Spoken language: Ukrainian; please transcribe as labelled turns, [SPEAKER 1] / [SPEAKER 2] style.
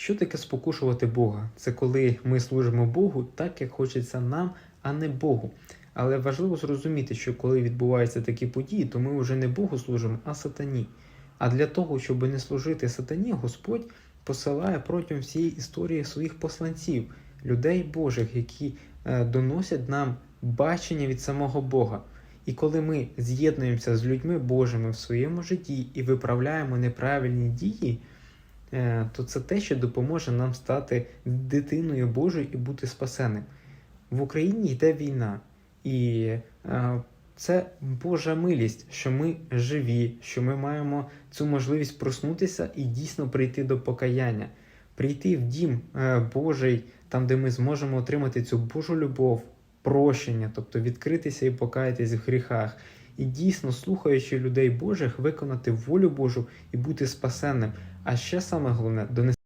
[SPEAKER 1] Що таке спокушувати Бога? Це коли ми служимо Богу так, як хочеться нам, а не Богу. Але важливо зрозуміти, що коли відбуваються такі події, то ми вже не Богу служимо, а сатані. А для того, щоб не служити сатані, Господь посилає протягом всієї історії своїх посланців, людей Божих, які е, доносять нам бачення від самого Бога. І коли ми з'єднуємося з людьми Божими в своєму житті і виправляємо неправильні дії, то це те, що допоможе нам стати дитиною Божою і бути спасеним. В Україні йде війна, і е, це Божа милість, що ми живі, що ми маємо цю можливість проснутися і дійсно прийти до покаяння, прийти в дім е, Божий, там, де ми зможемо отримати цю Божу любов, прощення, тобто відкритися і покаятись в гріхах. І дійсно, слухаючи людей Божих, виконати волю Божу і бути спасенним. А ще саме головне донести